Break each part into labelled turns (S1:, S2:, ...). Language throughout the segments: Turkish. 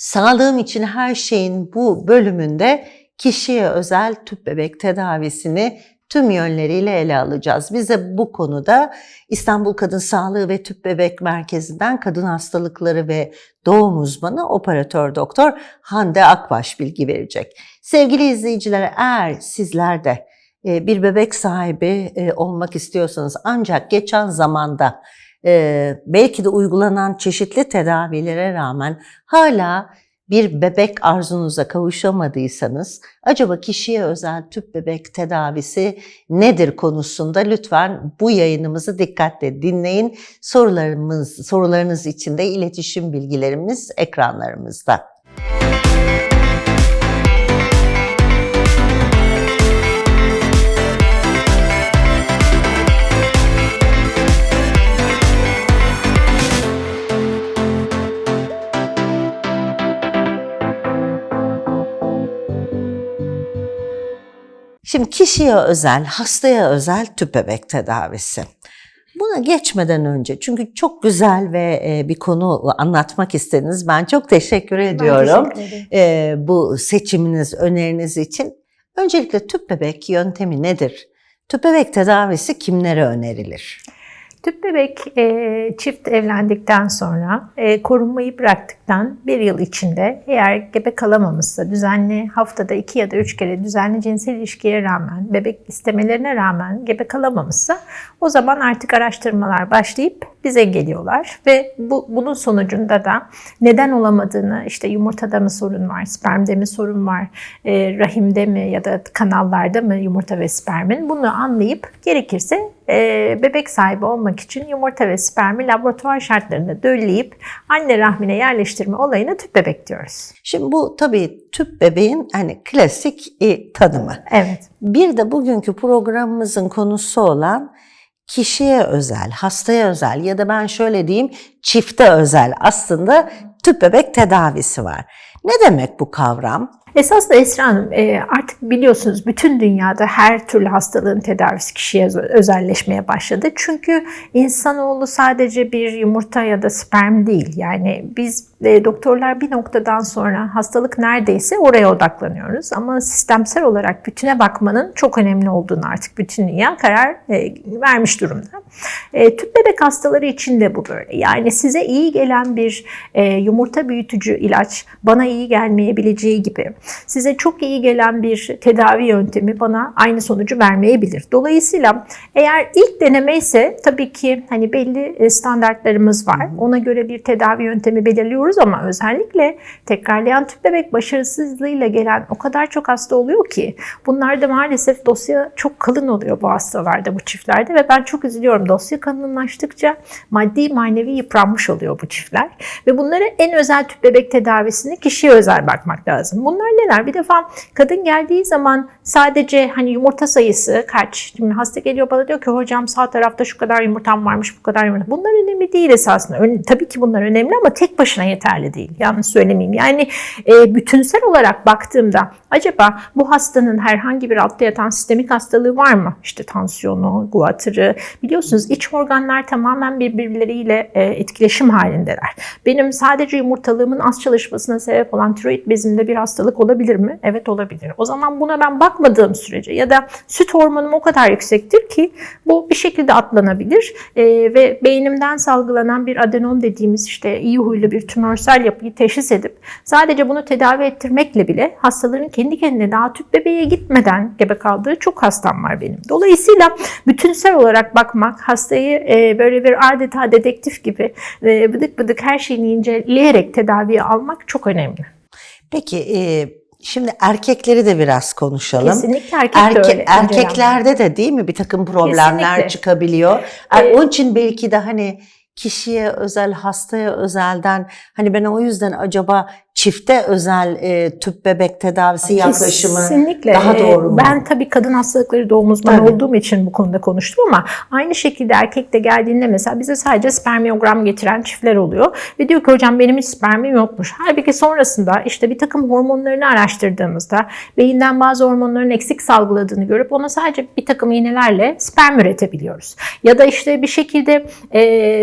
S1: Sağlığım için her şeyin bu bölümünde kişiye özel tüp bebek tedavisini tüm yönleriyle ele alacağız. Bize bu konuda İstanbul Kadın Sağlığı ve Tüp Bebek Merkezi'nden kadın hastalıkları ve doğum uzmanı operatör doktor Hande Akbaş bilgi verecek. Sevgili izleyiciler eğer sizler de e, bir bebek sahibi e, olmak istiyorsanız ancak geçen zamanda belki de uygulanan çeşitli tedavilere rağmen hala bir bebek arzunuza kavuşamadıysanız acaba kişiye özel tüp bebek tedavisi nedir konusunda lütfen bu yayınımızı dikkatle dinleyin. Sorularımız sorularınız için de iletişim bilgilerimiz ekranlarımızda. Şimdi kişiye özel, hastaya özel tüp bebek tedavisi. Buna geçmeden önce çünkü çok güzel ve e, bir konu anlatmak istediniz. Ben çok teşekkür ediyorum
S2: Ben teşekkür ederim.
S1: e, bu seçiminiz, öneriniz için. Öncelikle tüp bebek yöntemi nedir? Tüp bebek tedavisi kimlere önerilir?
S2: Tüp bebek e, çift evlendikten sonra e, korunmayı bıraktıktan bir yıl içinde eğer gebe kalamamışsa düzenli haftada iki ya da üç kere düzenli cinsel ilişkiye rağmen bebek istemelerine rağmen gebe kalamamışsa o zaman artık araştırmalar başlayıp bize geliyorlar. Ve bu bunun sonucunda da neden olamadığını işte yumurtada mı sorun var, spermde mi sorun var, e, rahimde mi ya da kanallarda mı yumurta ve spermin bunu anlayıp gerekirse bebek sahibi olmak için yumurta ve spermi laboratuvar şartlarında dölleyip anne rahmine yerleştirme olayına tüp bebek diyoruz.
S1: Şimdi bu tabii tüp bebeğin hani klasik e, tanımı.
S2: Evet.
S1: Bir de bugünkü programımızın konusu olan kişiye özel, hastaya özel ya da ben şöyle diyeyim çifte özel aslında tüp bebek tedavisi var. Ne demek bu kavram?
S2: Esasında Esra Hanım e, artık biliyorsunuz bütün dünyada her türlü hastalığın tedavisi kişiye öz- özelleşmeye başladı. Çünkü insanoğlu sadece bir yumurta ya da sperm değil. Yani biz e, doktorlar bir noktadan sonra hastalık neredeyse oraya odaklanıyoruz. Ama sistemsel olarak bütüne bakmanın çok önemli olduğunu artık bütün dünya karar e, vermiş durumda. E, tüp bebek hastaları için de bu böyle. Yani size iyi gelen bir e, yumurta büyütücü ilaç bana iyi gelmeyebileceği gibi size çok iyi gelen bir tedavi yöntemi bana aynı sonucu vermeyebilir. Dolayısıyla eğer ilk deneme ise tabii ki hani belli e, standartlarımız var. Ona göre bir tedavi yöntemi belirliyoruz ama özellikle tekrarlayan tüp bebek başarısızlığıyla gelen o kadar çok hasta oluyor ki bunlarda maalesef dosya çok kalın oluyor bu hastalarda, bu çiftlerde ve ben çok üzülüyorum. Dosya kalınlaştıkça maddi manevi yıpranmış oluyor bu çiftler ve bunlara en özel tüp bebek tedavisini kişiye özel bakmak lazım. Bunlar neler? Bir defa kadın geldiği zaman sadece hani yumurta sayısı kaç? Şimdi hasta geliyor bana diyor ki hocam sağ tarafta şu kadar yumurtam varmış, bu kadar yumurta. Bunlar önemli değil esasında. Ön- tabii ki bunlar önemli ama tek başına yeterli değil. Yanlış söylemeyeyim. Yani e, bütünsel olarak baktığımda acaba bu hastanın herhangi bir altta yatan sistemik hastalığı var mı? İşte tansiyonu, guatrı. Biliyorsunuz iç organlar tamamen birbirleriyle e, etkileşim halindeler. Benim sadece yumurtalığımın az çalışmasına sebep olan tiroid bezimde bir hastalık olabilir mi? Evet olabilir. O zaman buna ben bakmadığım sürece ya da süt hormonum o kadar yüksektir ki bu bir şekilde atlanabilir E, ve beynimden salgılanan bir adenom dediğimiz işte iyi huylu bir tümörsel yapıyı teşhis edip sadece bunu tedavi ettirmekle bile hastaların kendi kendine daha tüp bebeğe gitmeden gebe kaldığı çok hastam var benim. Dolayısıyla bütünsel olarak bakmak, hastayı e, böyle bir adeta dedektif gibi e, bıdık bıdık her şeyini inceleyerek tedaviye almak çok önemli.
S1: Peki e, şimdi erkekleri de biraz konuşalım.
S2: Kesinlikle erkek de
S1: Erke-
S2: öyle.
S1: erkeklerde de değil mi bir takım problemler
S2: Kesinlikle.
S1: çıkabiliyor.
S2: Ee,
S1: Onun için belki de hani kişiye özel, hastaya özelden hani ben o yüzden acaba çifte özel e, tüp bebek tedavisi yaklaşımı
S2: Kesinlikle.
S1: daha
S2: Ee,
S1: doğru mu?
S2: Ben tabii kadın hastalıkları doğum uzmanı
S1: Tabii.
S2: olduğum için bu konuda konuştum ama aynı şekilde erkek de geldiğinde mesela bize sadece spermiyogram getiren çiftler oluyor. Ve diyor ki hocam benim hiç spermim yokmuş. Halbuki sonrasında işte bir takım hormonlarını araştırdığımızda beyinden bazı hormonların eksik salgıladığını görüp ona sadece bir takım iğnelerle sperm üretebiliyoruz. Ya da işte bir şekilde e,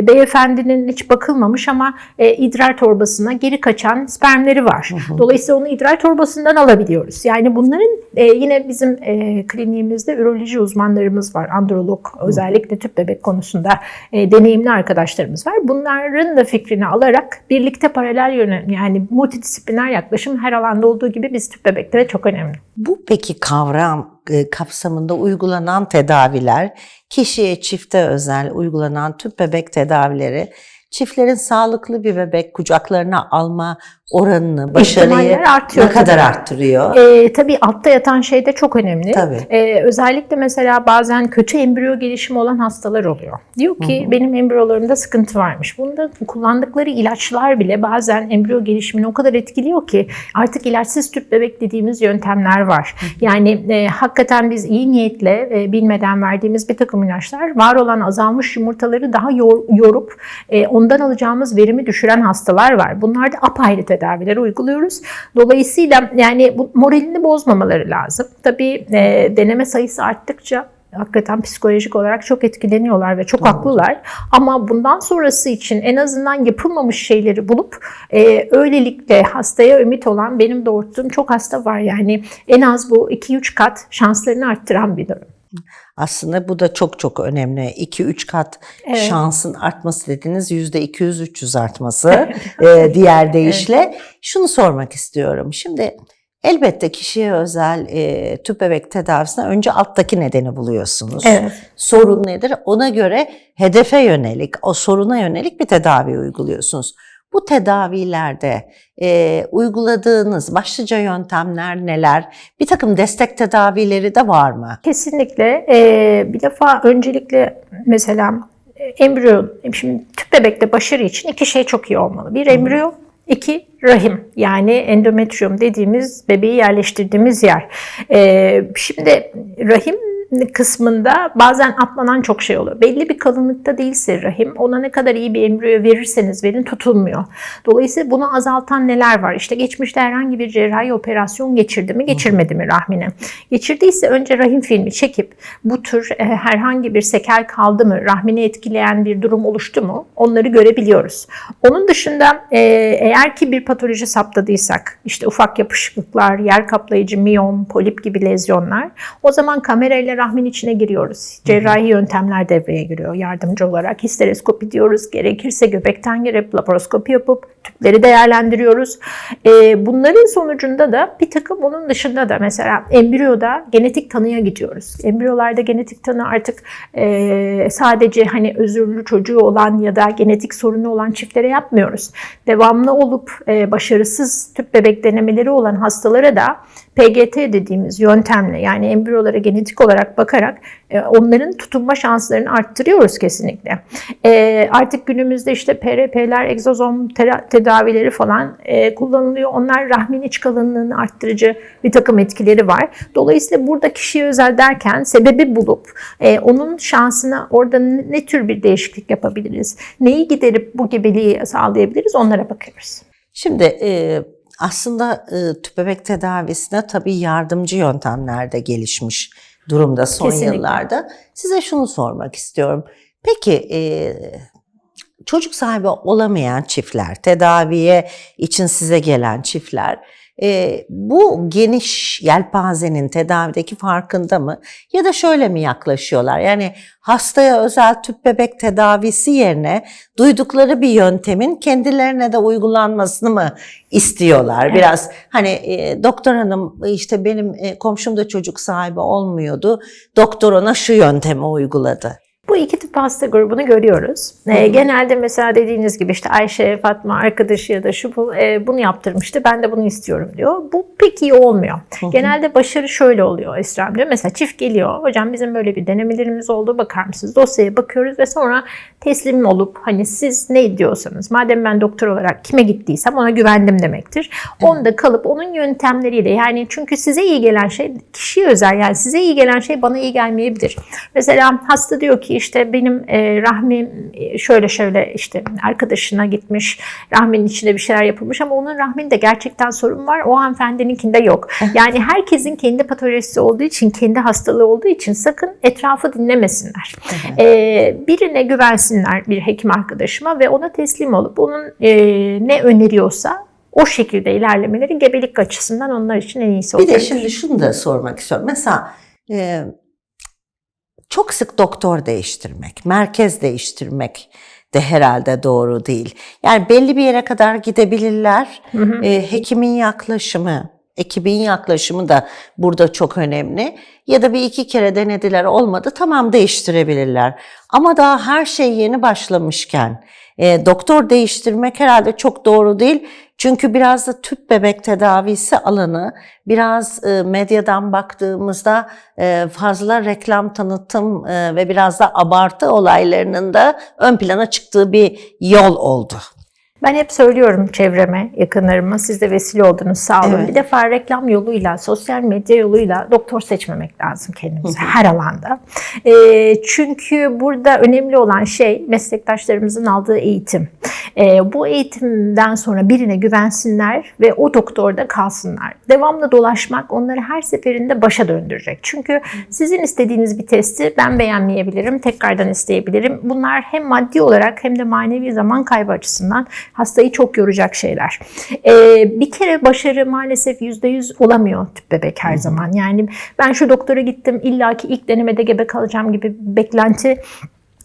S2: beyefendinin hiç bakılmamış ama e, idrar torbasına geri kaçan spermler yöntemleri var. Dolayısıyla onu idrar torbasından alabiliyoruz. Yani bunların e, yine bizim e, kliniğimizde üroloji uzmanlarımız var. Androlog özellikle tüp bebek konusunda e, deneyimli arkadaşlarımız var. Bunların da fikrini alarak birlikte paralel yönelim yani multidisipliner yaklaşım her alanda olduğu gibi biz tüp bebeklere çok önemli.
S1: Bu peki kavram e, kapsamında uygulanan tedaviler, kişiye çifte özel uygulanan tüp bebek tedavileri, çiftlerin sağlıklı bir bebek kucaklarına alma oranını, başarıyı
S2: artıyor
S1: ne kadar
S2: tabii.
S1: arttırıyor?
S2: E, tabii altta yatan şey de çok önemli.
S1: Tabii.
S2: E, özellikle mesela bazen kötü embriyo gelişimi olan hastalar oluyor. Diyor ki benim embriyolarımda sıkıntı varmış. Bunda kullandıkları ilaçlar bile bazen embriyo gelişimini o kadar etkiliyor ki artık ilaçsız tüp bebek dediğimiz yöntemler var. Yani e, hakikaten biz iyi niyetle e, bilmeden verdiğimiz bir takım ilaçlar var olan azalmış yumurtaları daha yor- yorup e, ondan alacağımız verimi düşüren hastalar var. Bunlarda apayrı tedaviler uyguluyoruz. Dolayısıyla yani bu moralini bozmamaları lazım. Tabii e, deneme sayısı arttıkça hakikaten psikolojik olarak çok etkileniyorlar ve çok haklılar. Ama bundan sonrası için en azından yapılmamış şeyleri bulup e, öylelikle hastaya ümit olan benim doğurttuğum çok hasta var. Yani en az bu 2-3 kat şanslarını arttıran bir durum.
S1: Aslında bu da çok çok önemli. 2-3 kat
S2: Evet.
S1: şansın artması dediğiniz %200-300 artması e, diğer deyişle. Şunu sormak istiyorum. Şimdi elbette kişiye özel e, tüp bebek tedavisine önce alttaki nedeni buluyorsunuz.
S2: Evet.
S1: Sorun nedir? Ona göre hedefe yönelik, o soruna yönelik bir tedavi uyguluyorsunuz. Bu tedavilerde e, uyguladığınız başlıca yöntemler neler? Bir takım destek tedavileri de var mı?
S2: Kesinlikle. Ee, bir defa öncelikle mesela e, embriyo, şimdi tüp bebekte başarı için iki şey çok iyi olmalı. Bir embriyo, iki rahim yani endometrium dediğimiz bebeği yerleştirdiğimiz yer. Ee, şimdi rahim kısmında bazen atlanan çok şey oluyor. Belli bir kalınlıkta değilse rahim ona ne kadar iyi bir embriyo verirseniz verin tutulmuyor. Dolayısıyla bunu azaltan neler var? İşte geçmişte herhangi bir cerrahi operasyon geçirdi mi geçirmedi mi rahmine? Geçirdiyse önce rahim filmi çekip bu tür e, herhangi bir sekel kaldı mı? Rahmini etkileyen bir durum oluştu mu? Onları görebiliyoruz. Onun dışında e, eğer ki bir patoloji saptadıysak işte ufak yapışıklıklar, yer kaplayıcı miyom, polip gibi lezyonlar o zaman kamerayla rahmin içine giriyoruz. Cerrahi yöntemler devreye giriyor yardımcı olarak. Histeroskopi diyoruz. Gerekirse göbekten girip laparoskopi yapıp tüpleri değerlendiriyoruz. E, bunların sonucunda da bir takım onun dışında da mesela embriyoda genetik tanıya gidiyoruz. Embriyolarda genetik tanı artık e, sadece hani özürlü çocuğu olan ya da genetik sorunu olan çiftlere yapmıyoruz. Devamlı olup e, başarısız tüp bebek denemeleri olan hastalara da PGT dediğimiz yöntemle yani embriyolara genetik olarak bakarak e, onların tutunma şanslarını arttırıyoruz kesinlikle. E, artık günümüzde işte PRP'ler, egzozom tedavileri falan e, kullanılıyor. Onlar rahmin iç kalınlığını arttırıcı bir takım etkileri var. Dolayısıyla burada kişiye özel derken sebebi bulup e, onun şansına orada ne tür bir değişiklik yapabiliriz? Neyi giderip bu gebeliği sağlayabiliriz? Onlara bakıyoruz.
S1: Şimdi e, aslında e, tüp bebek tedavisine tabii yardımcı yöntemler de gelişmiş durumda son
S2: Kesinlikle.
S1: yıllarda. Size şunu sormak istiyorum. Peki e, çocuk sahibi olamayan çiftler, tedaviye için size gelen çiftler e, bu geniş yelpazenin tedavideki farkında mı? Ya da şöyle mi yaklaşıyorlar? Yani hastaya özel tüp bebek tedavisi yerine duydukları bir yöntemin kendilerine de uygulanmasını mı istiyorlar? Biraz hani e, doktor hanım işte benim e, komşum da çocuk sahibi olmuyordu. Doktor ona şu yöntemi uyguladı.
S2: Bu iki tip hasta grubunu görüyoruz. Ee, genelde mesela dediğiniz gibi işte Ayşe, Fatma arkadaşı ya da şu bu e, bunu yaptırmıştı ben de bunu istiyorum diyor. Bu pek iyi olmuyor. Genelde başarı şöyle oluyor Esra'm diyor. Mesela çift geliyor. Hocam bizim böyle bir denemelerimiz oldu bakar mısınız? Dosyaya bakıyoruz ve sonra teslim olup hani siz ne diyorsanız madem ben doktor olarak kime gittiysem ona güvendim demektir. Onda kalıp onun yöntemleriyle yani çünkü size iyi gelen şey kişiye özel yani size iyi gelen şey bana iyi gelmeyebilir. Mesela hasta diyor ki işte benim e, rahmim e, şöyle şöyle işte arkadaşına gitmiş rahminin içinde bir şeyler yapılmış ama onun rahminde gerçekten sorun var o hanımefendininkinde yok. Yani herkesin kendi patolojisi olduğu için kendi hastalığı olduğu için sakın etrafı dinlemesinler. E, birine güvensinler bir hekim arkadaşıma ve ona teslim olup onun e, ne öneriyorsa o şekilde ilerlemeleri gebelik açısından onlar için en iyisi
S1: Bir
S2: olacak.
S1: de şimdi şunu da sormak istiyorum. Mesela e, çok sık doktor değiştirmek, merkez değiştirmek de herhalde doğru değil. Yani belli bir yere kadar gidebilirler.
S2: Hı hı.
S1: E, hekimin yaklaşımı, ekibin yaklaşımı da burada çok önemli. Ya da bir iki kere denediler olmadı tamam değiştirebilirler. Ama daha her şey yeni başlamışken e, doktor değiştirmek herhalde çok doğru değil. Çünkü biraz da tüp bebek tedavisi alanı biraz e, medyadan baktığımızda e, fazla reklam tanıtım e, ve biraz da abartı olaylarının da ön plana çıktığı bir yol oldu.
S2: Ben hep söylüyorum çevreme, yakınlarıma, siz de vesile oldunuz sağ olun.
S1: Evet.
S2: Bir defa reklam yoluyla, sosyal medya yoluyla doktor seçmemek lazım kendimize her alanda. Ee, çünkü burada önemli olan şey meslektaşlarımızın aldığı eğitim. Ee, bu eğitimden sonra birine güvensinler ve o doktorda kalsınlar. Devamlı dolaşmak onları her seferinde başa döndürecek. Çünkü sizin istediğiniz bir testi ben beğenmeyebilirim, tekrardan isteyebilirim. Bunlar hem maddi olarak hem de manevi zaman kaybı açısından hastayı çok yoracak şeyler. Ee, bir kere başarı maalesef %100 olamıyor tüp bebek her zaman. Yani ben şu doktora gittim illaki ilk denemede gebe kalacağım gibi bir beklenti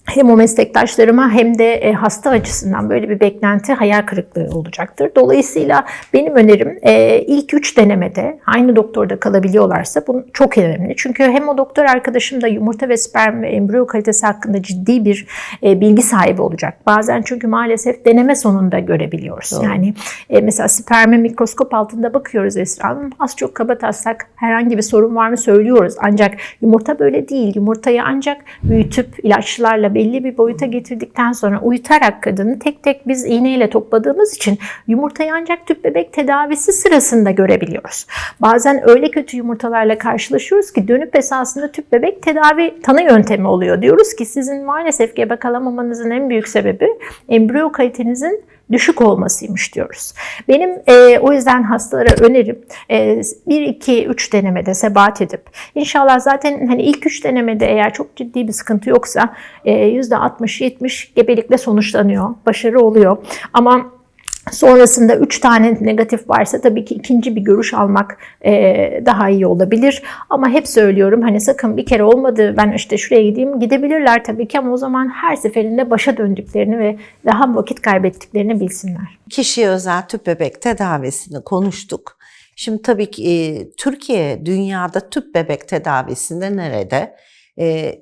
S2: hem o meslektaşlarıma hem de e, hasta açısından böyle bir beklenti hayal kırıklığı olacaktır. Dolayısıyla benim önerim e, ilk üç denemede aynı doktorda kalabiliyorlarsa bu çok önemli. Çünkü hem o doktor arkadaşım da yumurta ve sperm ve embriyo kalitesi hakkında ciddi bir e, bilgi sahibi olacak. Bazen çünkü maalesef deneme sonunda görebiliyoruz.
S1: Doğru.
S2: Yani mesela sperme mikroskop altında bakıyoruz Esra Hanım. Az çok kaba taslak herhangi bir sorun var mı söylüyoruz. Ancak yumurta böyle değil. Yumurtayı ancak büyütüp ilaçlarla belli bir boyuta getirdikten sonra uyutarak kadını tek tek biz iğneyle topladığımız için yumurtayı ancak tüp bebek tedavisi sırasında görebiliyoruz. Bazen öyle kötü yumurtalarla karşılaşıyoruz ki dönüp esasında tüp bebek tedavi tanı yöntemi oluyor. Diyoruz ki sizin maalesef gebe kalamamanızın en büyük sebebi embriyo kalitenizin düşük olmasıymış diyoruz. Benim e, o yüzden hastalara önerim e, 1 2 3 denemede sebat edip inşallah zaten hani ilk 3 denemede eğer çok ciddi bir sıkıntı yoksa e, %60-70 gebelikle sonuçlanıyor. Başarı oluyor. Ama Sonrasında 3 tane negatif varsa tabii ki ikinci bir görüş almak e, daha iyi olabilir. Ama hep söylüyorum hani sakın bir kere olmadı ben işte şuraya gideyim gidebilirler tabii ki ama o zaman her seferinde başa döndüklerini ve daha vakit kaybettiklerini bilsinler.
S1: Kişiye özel tüp bebek tedavisini konuştuk. Şimdi tabii ki e, Türkiye dünyada tüp bebek tedavisinde nerede? E,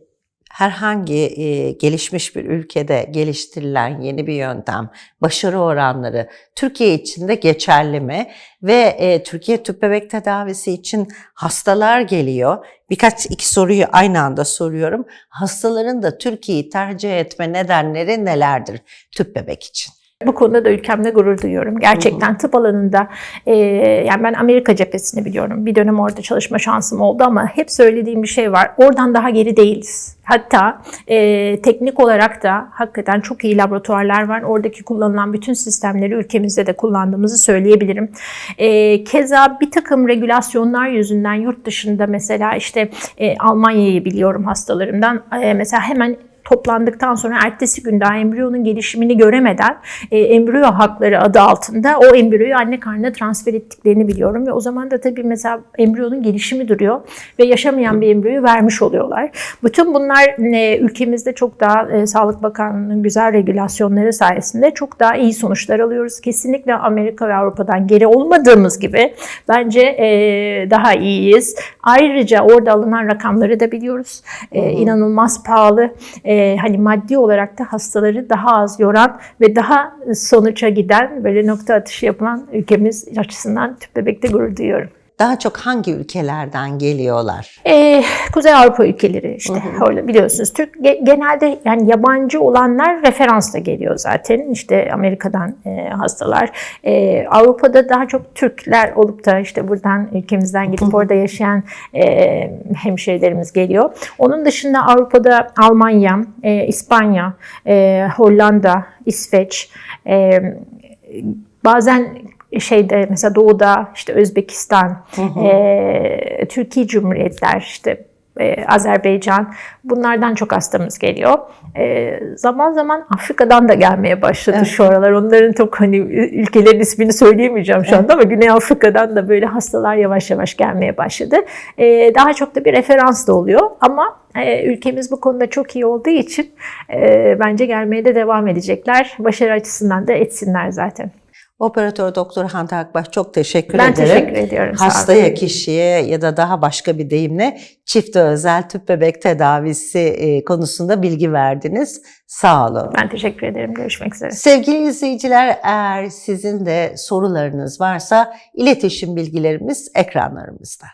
S1: herhangi e, gelişmiş bir ülkede geliştirilen yeni bir yöntem, başarı oranları Türkiye için de geçerli mi? Ve e, Türkiye tüp bebek tedavisi için hastalar geliyor. Birkaç iki soruyu aynı anda soruyorum. Hastaların da Türkiye'yi tercih etme nedenleri nelerdir tüp bebek için?
S2: Bu konuda da ülkemde gurur duyuyorum. Gerçekten tıp alanında e, yani ben Amerika cephesini biliyorum. Bir dönem orada çalışma şansım oldu ama hep söylediğim bir şey var. Oradan daha geri değiliz. Hatta e, teknik olarak da hakikaten çok iyi laboratuvarlar var. Oradaki kullanılan bütün sistemleri ülkemizde de kullandığımızı söyleyebilirim. E, keza bir takım regülasyonlar yüzünden yurt dışında mesela işte e, Almanya'yı biliyorum hastalarımdan. E, mesela hemen toplandıktan sonra ertesi gün daha embriyonun gelişimini göremeden e, embriyo hakları adı altında o embriyoyu anne karnına transfer ettiklerini biliyorum ve o zaman da tabii mesela embriyonun gelişimi duruyor ve yaşamayan bir embriyoyu vermiş oluyorlar. Bütün bunlar e, ülkemizde çok daha e, Sağlık Bakanlığı'nın güzel regülasyonları sayesinde çok daha iyi sonuçlar alıyoruz. Kesinlikle Amerika ve Avrupa'dan geri olmadığımız gibi bence e, daha iyiyiz. Ayrıca orada alınan rakamları da biliyoruz. E, inanılmaz pahalı. E, hani maddi olarak da hastaları daha az yoran ve daha sonuca giden böyle nokta atışı yapılan ülkemiz açısından tüp bebekte gurur duyuyorum.
S1: Daha çok hangi ülkelerden geliyorlar?
S2: Ee, Kuzey Avrupa ülkeleri işte öyle biliyorsunuz. Türk ge- genelde yani yabancı olanlar referansla geliyor zaten. İşte Amerika'dan e, hastalar. E, Avrupa'da daha çok Türkler olup da işte buradan ülkemizden gidip orada yaşayan e, hemşehrilerimiz geliyor. Onun dışında Avrupa'da Almanya, e, İspanya, e, Hollanda, İsveç, e, bazen şeyde mesela doğuda işte Özbekistan, e, Türkiye Cumhuriyetler işte e, Azerbaycan bunlardan çok hastamız geliyor. E, zaman zaman Afrika'dan da gelmeye başladı
S1: Evet.
S2: şu aralar. Onların çok hani ülkelerin ismini söyleyemeyeceğim şu anda ama Güney Afrika'dan da böyle hastalar yavaş yavaş gelmeye başladı. E, daha çok da bir referans da oluyor ama e, ülkemiz bu konuda çok iyi olduğu için e, bence gelmeye de devam edecekler. Başarı açısından da etsinler zaten.
S1: Operatör Doktor Hande Akbaş çok teşekkür
S2: Ben
S1: ederim.
S2: teşekkür ediyorum.
S1: Hastaya, kişiye ya da daha başka bir deyimle çifte özel tüp bebek tedavisi e, konusunda bilgi verdiniz. Sağ olun.
S2: Ben teşekkür ederim. Görüşmek üzere.
S1: Sevgili izleyiciler eğer sizin de sorularınız varsa iletişim bilgilerimiz ekranlarımızda.